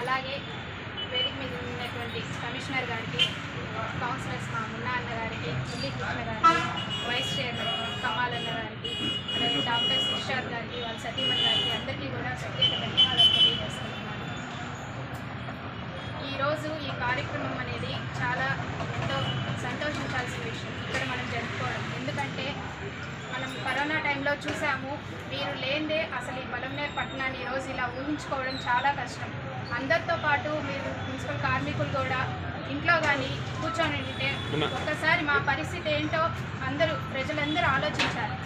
అలాగే వేదిక మీద ఉన్నటువంటి కమిషనర్ గారికి కౌన్సిలర్స్ మా మున్నా అన్న గారికి మురళీకృష్ణ గారికి వైస్ చైర్మన్ కమాల్ అన్న గారికి అలాగే డాక్టర్ సిషార్ గారికి సతీమణి గారికి అందరికీ కూడా ప్రత్యేక ధన్యవాదాలు తెలియజేసుకుంటున్నాను ఈరోజు ఈ కార్యక్రమం అనేది చాలా ఎంతో సంతోషించాల్సిన విషయం ఇక్కడ మనం జరుపుకోవడం. ఎందుకంటే మనం కరోనా టైంలో చూసాము మీరు లేనిదే అసలు ఈ పలంనేరు పట్టణాన్ని ఈరోజు ఇలా ఊహించుకోవడం చాలా కష్టం. అందరితో పాటు మీరు మున్సిపల్ కార్మికులు కూడా ఇంట్లో కానీ కూర్చొని ఉంటే ఒక్కసారి మా పరిస్థితి ఏంటో అందరూ ప్రజలందరూ ఆలోచించాలి.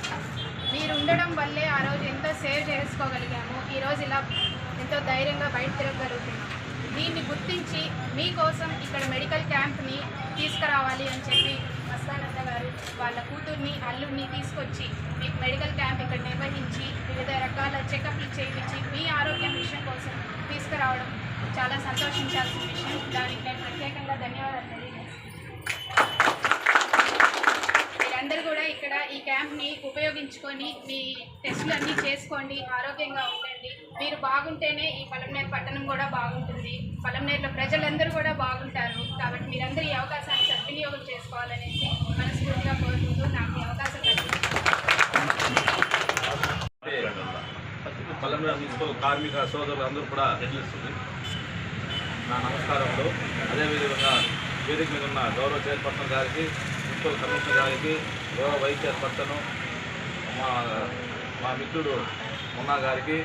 మీరు ఉండడం వల్లే ఆ రోజు ఎంతో సేవ్ చేసుకోగలిగాము ఈరోజు ఇలా ఎంతో ధైర్యంగా బయట తిరగగలుగుతున్నాం. దీన్ని గుర్తించి మీకోసం ఇక్కడ మెడికల్ క్యాంప్ని తీసుకురావాలి అని చెప్పి మస్తానంద గారు వాళ్ళ కూతుర్ని అల్లుడిని తీసుకొచ్చి మీకు మెడికల్ క్యాంప్ ఇక్కడ నిర్వహించి వివిధ రకాల చెకప్లు చేయించి మీ ఆరోగ్యం విషయం కోసం తీసుకురావడం చాలా సంతోషించాల్సిన విషయం. దానికి నేను ప్రత్యేకంగా ఉపయోగించుకొని మీ టెస్టులు అన్నీ చేసుకోండి ఆరోగ్యంగా ఉండండి. మీరు బాగుంటేనే ఈ పలంనేరు పట్టణం కూడా బాగుంటుంది. పలంనేరులో ప్రజలందరూ కూడా బాగుంటారు. కాబట్టి మీరందరూ ఈ అవకాశాన్ని సద్వినియోగం చేసుకోవాలనేసి మనస్ఫూర్తిగా కోరుకుంటూ నాకు ఈ అవకాశం కలిగింది మున్సిపల్ కార్మిక సోదరులు అందరూ కూడా నా నమస్కారంలో అదేవిధంగా వేదిక మీద ఉన్న గౌరవ చైర్పర్సన్ గారికి మున్సిపల్ కమిషనర్ గారికి గౌరవ వైస్ చైర్పర్సన్ మా మా మిత్రుడు మున్నా గారికి.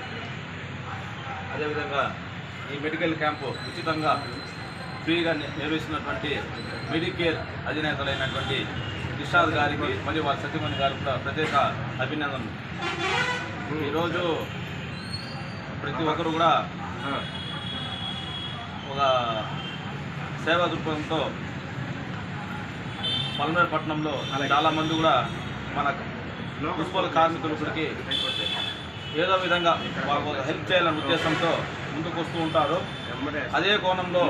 అదేవిధంగా ఈ మెడికల్ క్యాంపు ఉచితంగా ఫ్రీగా నిర్వహిస్తున్నటువంటి మెడికేర్ అధినేతలైనటువంటి నిషాద్ గారికి మరియు వారి సత్యమణి గారికి కూడా ప్రత్యేక అభినందనలు. ఈరోజు ప్రతి ఒక్కరు కూడా ఒక సేవా దృక్పథంతో పల్మేరు పట్టణంలో చాలా మంది కూడా మన మున్సిపల్ కార్మికులు ఇప్పటికి ఏదో విధంగా వాళ్ళు హెల్ప్ చేయాలనే ఉద్దేశంతో ముందుకు వస్తూ ఉంటారు. అదే కోణంలో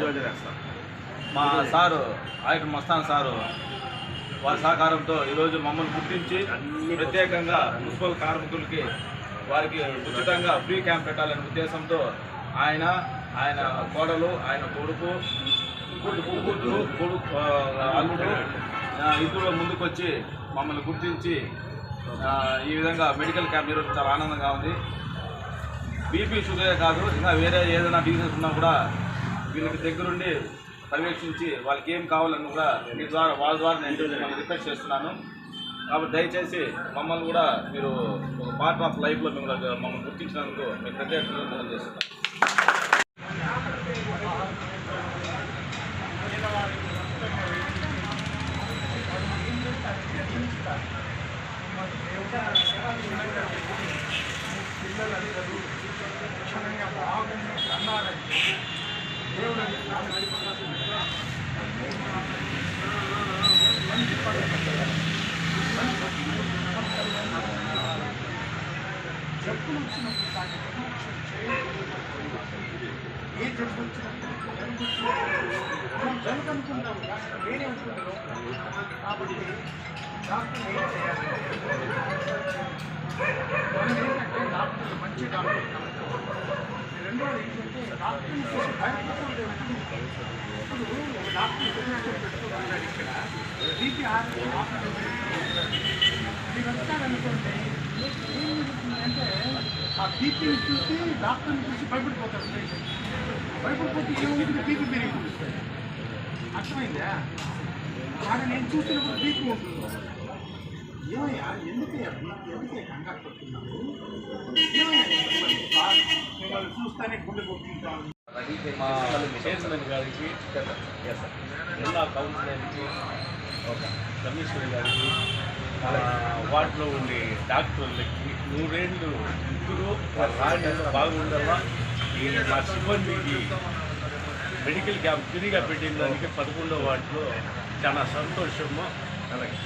మా సారు ఆయన మస్తాన్ సారు వారి సహకారంతో ఈరోజు మమ్మల్ని గుర్తించి ప్రత్యేకంగా మున్సిపల్ కార్మికులకి వారికి ఉచితంగా ఫ్రీ క్యాంప్ పెట్టాలనే ఉద్దేశంతో ఆయన ఆయన కోడలు ఆయన కొడుకు కొడుకు కూతురు కొడుకు అల్లుడు ఇద్దరు ముందుకొచ్చి మమ్మల్ని గుర్తించి ఈ విధంగా మెడికల్ క్యాంప్ ఈరోజు చాలా ఆనందంగా ఉంది. బీపీ షుగరే కాదు ఇంకా వేరే ఏదైనా బిజినెస్ ఉన్నా కూడా వీళ్ళకి దగ్గరుండి పర్యవేక్షించి వాళ్ళకి ఏం కావాలని కూడా మీ ద్వారా వాళ్ళ ద్వారా నేను మిమ్మల్ని రిక్వెస్ట్ చేస్తున్నాను. కాబట్టి దయచేసి మమ్మల్ని కూడా మీరు ఒక పార్ట్ ఆఫ్ లైఫ్లో మిమ్మల్ని మమ్మల్ని గుర్తించినందుకు మీకు ప్రత్యేక చేస్తున్నాను. National Anniversary ఏ జబ్బు వచ్చినప్పుడు జలుబు వచ్చినప్పుడు మనం జలుబు అనుకుంటాము డాక్టర్ వేరే అనుకుంటారు కాబట్టి డాక్టర్ ఏం చేయాలి మనం ఏంటంటే డాక్టర్లు మంచి డాక్టర్ రెండోది ఏంటంటే డాక్టర్ని చూసి భయపడుతుంటే ఇప్పుడు ఒక డాక్టర్ ఇంటర్నేషనల్ పెట్టుకుంటున్నాడు ఇక్కడ బీపీ ఆరోగ్యం మీరు వస్తారనుకోండి ఏమవుతుందంటే ఆ బీపీని చూసి డాక్టర్ని చూసి భయపడిపోతారు పేషెంట్ భయపడిపోతే ఏమవుతుంది బీపీ పెరిగిపోతుంది. అర్థమైందా? ఆడ నేను చూసినప్పుడు బీపీ ఉంటుంది? ఏమయ్యా? ఎందుకయ్యా? బీపీ ఎందుకయ్యా? కంగారు. బాగా మిమ్మల్ని చూస్తానే గుండె కొట్టుకుంటాను మా చైర్మన్ గారికి జిల్లా కౌన్సిలర్కి కమిషనర్ గారికి వాటిలో వార్డులో ఉండే డాక్టర్లకి నూరేళ్ళు ఇద్దరు బాగుండవా బాగుండాలా ఈ మా సిబ్బందికి మెడికల్ క్యాంప్ ఫ్రీగా పెట్టిన దానికి పదకొండో వార్డులో చాలా సంతోషము. అలాగే.